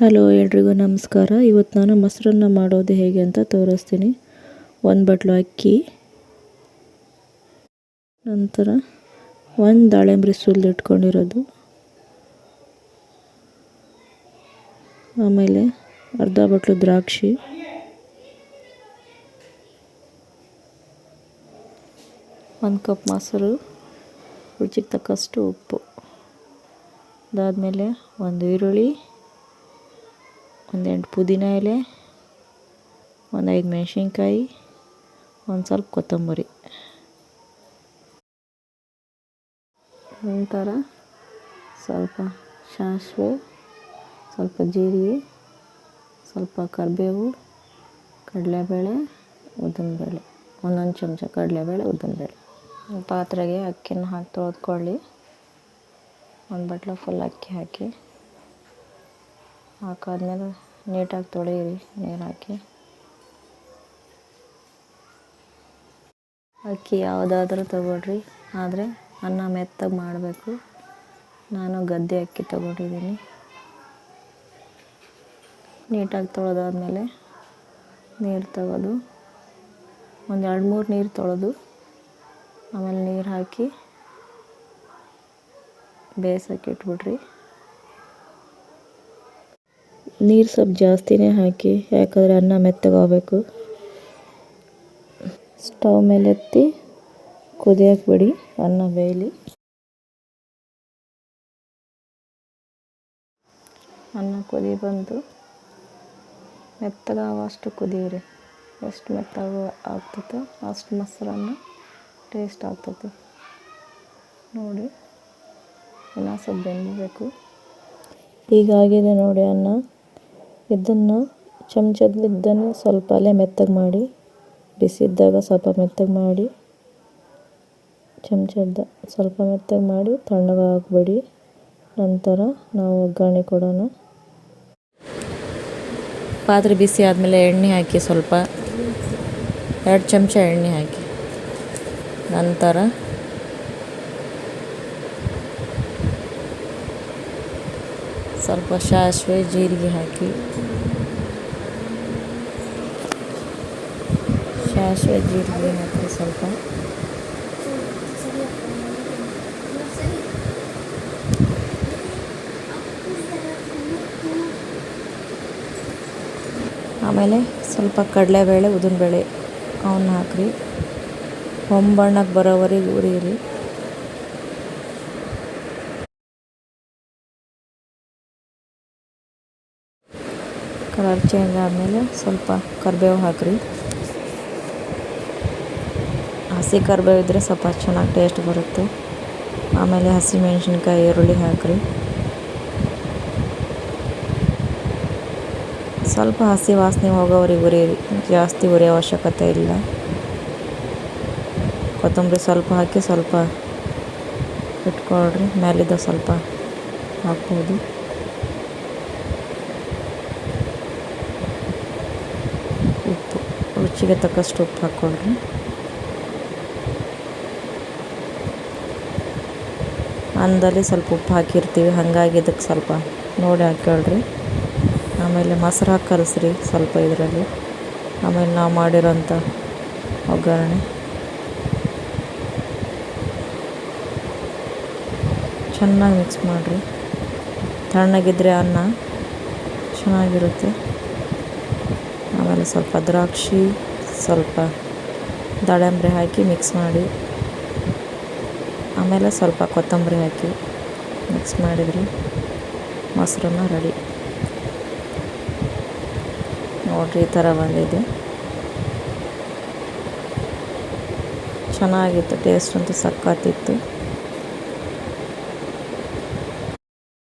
Hello ಎಲ್ರಿಗೂ ನಮಸ್ಕಾರ. ಇವತ್ತು ನಾನು ಮೊಸರನ್ನ ಮಾಡೋದು ಹೇಗೆ ಅಂತ ತೋರಿಸ್ತೀನಿ. ಒಂದು ಬಟ್ಲು ಅಕ್ಕಿ, ನಂತರ ಒಂದು ದಾಳಿಂಬ್ರಿ ಸುಲ್ದು ಇಟ್ಕೊಂಡಿರೋದು. ಆಮೇಲೆ ಅರ್ಧ ಬಟ್ಲು ದ್ರಾಕ್ಷಿ. ಒಂದು ಕಪ್ ಮೊಸರು, ರುಚಿಗೆ ತಕ್ಕಷ್ಟು ಉಪ್ಪು. ಅದಾದಮೇಲೆ ಒಂದು ಈರುಳ್ಳಿ ಒಂದು ಎಂಟು ಪುದೀನ ಎಲೆ ಒಂದೈದು ಮೆಣಸಿನ್ಕಾಯಿ, ಒಂದು ಸ್ವಲ್ಪ ಕೊತ್ತಂಬರಿ. ನಂತರ ಸ್ವಲ್ಪ ಸಾಸಿವೆ, ಸ್ವಲ್ಪ ಜೀರಿಗೆ, ಸ್ವಲ್ಪ ಕರಿಬೇವು, ಕಡಲೆಬೇಳೆ, ಉದ್ದಿನಬೇಳೆ, ಒಂದೊಂದು ಚಮಚ ಕಡಲೆಬೇಳೆ, ಉದ್ದಿನಬೇಳೆ. ಪಾತ್ರೆಗೆ ಅಕ್ಕಿನ ಹಾಕಿ ತೊಳೆದ್ಕೊಳ್ಳಿ. ಒಂದು ಬಟ್ಲ ಫುಲ್ ಅಕ್ಕಿ ಹಾಕಿ. ಹಾಕಾದ್ಮೇಲೆ ನೀಟಾಗಿ ತೊಳೆಯಿರಿ, ನೀರು ಹಾಕಿ. ಅಕ್ಕಿ ಯಾವುದಾದ್ರೂ ತೊಗೊಳ್ರಿ, ಆದರೆ ಅನ್ನ ಮೆತ್ತಗೆ ಮಾಡಬೇಕು. ನಾನು ಗದ್ದೆ ಅಕ್ಕಿ ತೊಗೊಂಡಿದ್ದೀನಿ. ನೀಟಾಗಿ ತೊಳೆದಾದ್ಮೇಲೆ ನೀರು ತೆಗೆದು. ಒಂದು ಎರಡು ಮೂರು ನೀರು ತೊಳೆದು, ಆಮೇಲೆ ನೀರು ಹಾಕಿ ಬೇಯಿಸೋಕೆ ಇಟ್ಬಿಡ್ರಿ. ನೀರು ಸ್ವಲ್ಪ ಜಾಸ್ತಿನೇ ಹಾಕಿ, ಯಾಕಂದರೆ ಅನ್ನ ಮೆತ್ತಗಾಗಬೇಕು. ಸ್ಟವ್ ಮೇಲೆ ಎತ್ತಿ ಕುದಿಯಕ್ಕೆ ಬಿಡಿ ಅನ್ನ ಬೇಯಲಿ. ಅನ್ನ ಕುದಿ ಬಂದು ಮೆತ್ತಗಾಗುವಷ್ಟು ಕುದೀವ್ರಿ ಎಷ್ಟು ಮೆತ್ತಗ ಆಗ್ತೈತೆ ಅಷ್ಟು ಮೊಸರನ್ನ ಟೇಸ್ಟ್ ಆಗ್ತದೆ. ನೋಡಿ, ಇನ್ನೂ ಸ್ವಲ್ಪ ಬೆಂದಬೇಕು. ಹೀಗಾಗಿದೆ ನೋಡಿ ಅನ್ನ. ಇದನ್ನು ಚಮಚದಲ್ಲಿದ್ದನ್ನು ಸ್ವಲ್ಪ ಅಲ್ಲೇ ಮೆತ್ತಗೆ ಮಾಡಿ ಬಿಸಿದ್ದಾಗ ಸ್ವಲ್ಪ ಮೆತ್ತಗೆ ಮಾಡಿ, ಚಮಚದ ಸ್ವಲ್ಪ ಮೆತ್ತಗೆ ಮಾಡಿ ತಣ್ಣಗೆ ಹಾಕ್ಬಿಡಿ ನಂತರ ನಾವು ಒಗ್ಗರಣೆ ಕೊಡೋಣ. ಪಾತ್ರೆ ಬಿಸಿ ಆದಮೇಲೆ ಎಣ್ಣೆ ಹಾಕಿ ಸ್ವಲ್ಪ, ಎರಡು ಚಮಚ ಎಣ್ಣೆ ಹಾಕಿ. ನಂತರ ಸ್ವಲ್ಪ ಸಾಸಿವೆ, ಜೀರಿಗೆ ಹಾಕಿ. ಸಾಸಿವೆ, ಜೀರಿಗೆ ಹಾಕಿ ಸ್ವಲ್ಪ. ಆಮೇಲೆ ಸ್ವಲ್ಪ ಕಡಲೆಬೇಳೆ, ಉದ್ದಿನಬೇಳೆ, ಅವನ್ನ ಹಾಕ್ರಿ. ಹೊಂಬಣ್ಣಕ್ಕೆ ಬರೋವರೆಗೆ ಉರಿಯಿರಿ ಕಲರ್ ಚೇಂಜ್ ಆದಮೇಲೆ ಸ್ವಲ್ಪ ಕರಿಬೇವು ಹಾಕಿರಿ. ಹಸಿ ಕರಿಬೇವು ಇದ್ದರೆ ಸ್ವಲ್ಪ ಚೆನ್ನಾಗಿ ಟೇಸ್ಟ್ ಬರುತ್ತೆ. ಆಮೇಲೆ ಹಸಿಮೆಣ್ಸಿನ್ಕಾಯಿ ಈರುಳ್ಳಿ ಹಾಕಿರಿ. ಸ್ವಲ್ಪ ಹಸಿ ವಾಸನೆ ಹೋಗೋವ್ರಿಗೆ ಉರಿಯಿರಿ ಜಾಸ್ತಿ ಉರಿಯೋ ಅವಶ್ಯಕತೆ ಇಲ್ಲ. ಕೊತ್ತಂಬರಿ ಸ್ವಲ್ಪ ಹಾಕಿ ಸ್ವಲ್ಪ ಇಟ್ಕೊಳ್ರಿ ಮೇಲಿದ್ದ ಸ್ವಲ್ಪ ಹಾಕ್ಬೋದು. ರುಚಿಗೆ ತಕ್ಕಷ್ಟು ಉಪ್ಪು ಹಾಕ್ಕೊಂಡ್ರಿ ಅನ್ನದಲ್ಲಿ ಸ್ವಲ್ಪ ಉಪ್ಪು ಹಾಕಿರ್ತೀವಿ, ಹಾಗಾಗಿ ಇದಕ್ಕೆ ಸ್ವಲ್ಪ ನೋಡಿ ಹಾಕ್ಕೊಳ್ರಿ. ಆಮೇಲೆ ಮೊಸರು ಹಾಕಿ ಕಲಸ್ರಿ ಸ್ವಲ್ಪ ಇದರಲ್ಲಿ. ಆಮೇಲೆ ನಾವು ಮಾಡಿರೋಂಥ ಒಗ್ಗರಣೆ. ಚೆನ್ನಾಗಿ ಮಿಕ್ಸ್ ಮಾಡಿರಿ. ತಣ್ಣಗಿದ್ರೆ ಅನ್ನ ಚೆನ್ನಾಗಿರುತ್ತೆ. ಆಮೇಲೆ ಸ್ವಲ್ಪ ದ್ರಾಕ್ಷಿ, ಸ್ವಲ್ಪ ದಾಳಿಂಬೆ ಹಾಕಿ ಮಿಕ್ಸ್ ಮಾಡಿ. ಆಮೇಲೆ ಸ್ವಲ್ಪ ಕೊತ್ತಂಬರಿ ಹಾಕಿ ಮಿಕ್ಸ್ ಮಾಡಿದ್ರಿ. ಮೊಸರನ್ನ ರೆಡಿ ನೋಡಿರಿ ಈ ಥರ ಬಂದಿದೆ. ಚೆನ್ನಾಗಿತ್ತು ಟೇಸ್ಟ್ ಅಂತೂ ಸಕ್ಕತ್ತಿತ್ತು